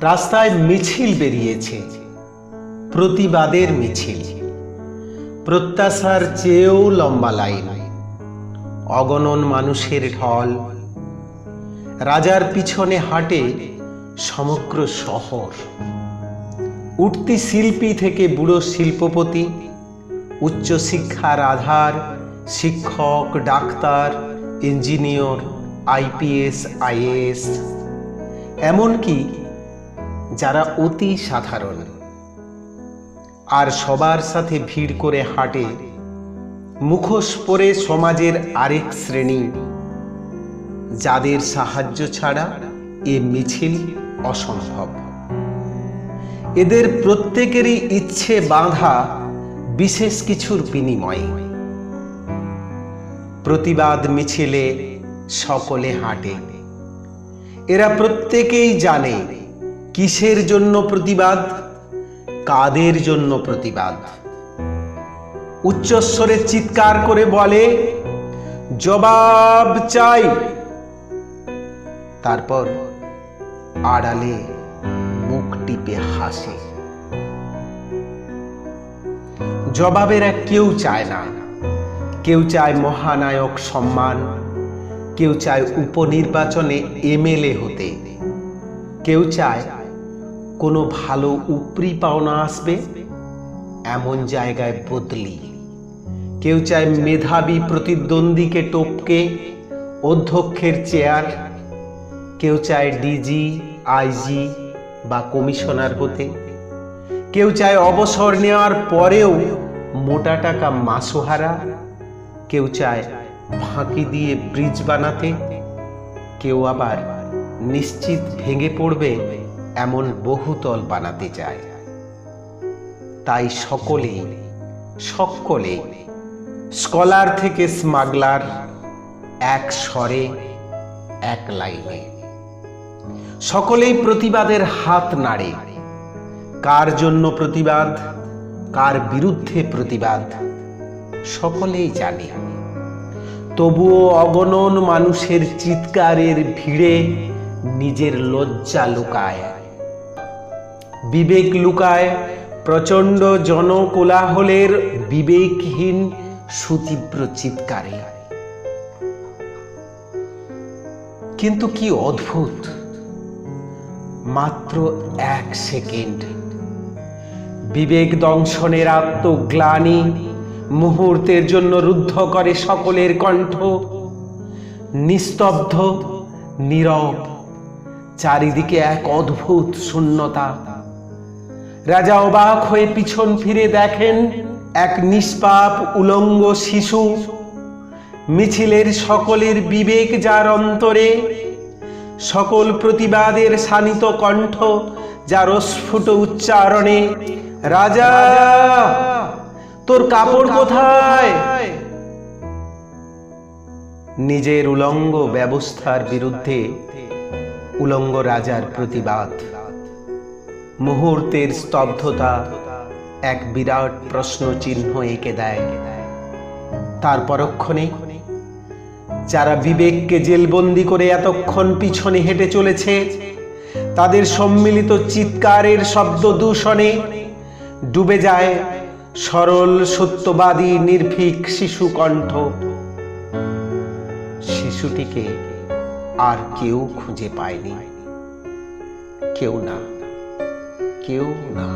রাস্তায় মিছিল বেরিয়েছে। প্রতিবাদের মিছিল। প্রত্যাশার চেয়েও লম্বা লাইন। অগণন মানুষের ঢল। রাজার পিছনে হাঁটে সমগ্র শহর। উঠতি শিল্পী থেকে বুড়ো শিল্পপতি, উচ্চশিক্ষার আধার, শিক্ষক, ডাক্তার, ইঞ্জিনিয়র, আইপিএস, আইএএস। এমনকি যারা অতি সাধারণ। আর সবার সাথে ভিড় করে হাঁটে, মুখোশ পরে সমাজের আরেক শ্রেণি। যাদের সাহায্য ছাড়া এ মিছিল অসম্ভব। এদের প্রত্যেকেরই ইচ্ছে বাঁধা বিশেষ কিছুর বিনিময়ে। প্রতিবাদ মিছিলে সকলে হাঁটে। এরা প্রত্যেকেই জানে কিসের জন্য প্রতিবাদ? কাদের জন্য প্রতিবাদ? উচ্চস্বরে চিৎকার করে বলে, জবাব চাই। তারপর আড়ালে মুখ টিপে হাসে। জবাবের এক কেউ চায় না। কেউ চায় মহানায়ক সম্মান। কেউ চায় উপনির্বাচনে এমএলএ হতে। কেউ চায় কোনো ভালো উপরি পাওনা আসবে? এমন জায়গায় বদলি। কেউ চায় মেধাবী প্রতিদ্বন্দ্বীকে টপকে অধ্যক্ষের চেয়ার। কেউ চায় ডিজি, আইজি বা কমিশনার হতে। কেউ চায় অবসর নেওয়ার পরেও মোটা টাকা মাসোহারা। কেউ চায় ফাঁকি দিয়ে ব্রিজ বানাতে। কেউ আবার নিশ্চিত ভেঙে পড়বে এমন বহুতল বানাতে চায়। তাই সকলে সকলে স্কলার থেকে স্মাগলার এক স্বরে, এক লাইনে। সকলেই প্রতিবাদের হাত নাড়ে। কার জন্য প্রতিবাদ, কার বিরুদ্ধে প্রতিবাদ, সকলেই জানে। তবুও অগণন মানুষের চিৎকারের ভিড়ে নিজের লজ্জা লুকায়। বিবেক লুকায় প্রচণ্ড জনকোলাহলের বিবেকহীন সুতীব্র চিৎকারে। কিন্তু কি অদ্ভুত! মাত্র এক সেকেন্ড। বিবেক দংশনের আত্মগ্লানি মুহূর্তের জন্য রুদ্ধ করে সকলের কণ্ঠ। নিস্তব্ধ, নীরব, চারিদিকে এক অদ্ভুত শূন্যতা। রাজা অবাক হয়ে পিছন ফিরে দেখেন এক নিষ্পাপ উলঙ্গ শিশু। মিছিলের সকলের বিবেক যার অন্তরে, সকল প্রতিবাদের শানিত কণ্ঠ যার স্ফুট উচ্চারণে, রাজা, তোর কাপড় কোথায়? নিজের উলঙ্গ ব্যবস্থার বিরুদ্ধে উলঙ্গ রাজার প্রতিবাদ। মুহূর্তের স্তব্ধতা এক বিরাট প্রশ্ন চিহ্ন এঁকে দেয়। তার পরক্ষণে যারা বিবেককে জেলবন্দি করে এতক্ষণ পিছনে হেঁটে চলেছে, তাদের সম্মিলিত চিৎকারের শব্দ দূষণে ডুবে যায় সরল সত্যবাদী নির্ভীক শিশু কণ্ঠ। শিশুটিকে আর কেউ খুঁজে পায়নি। কেউ না। কেউ না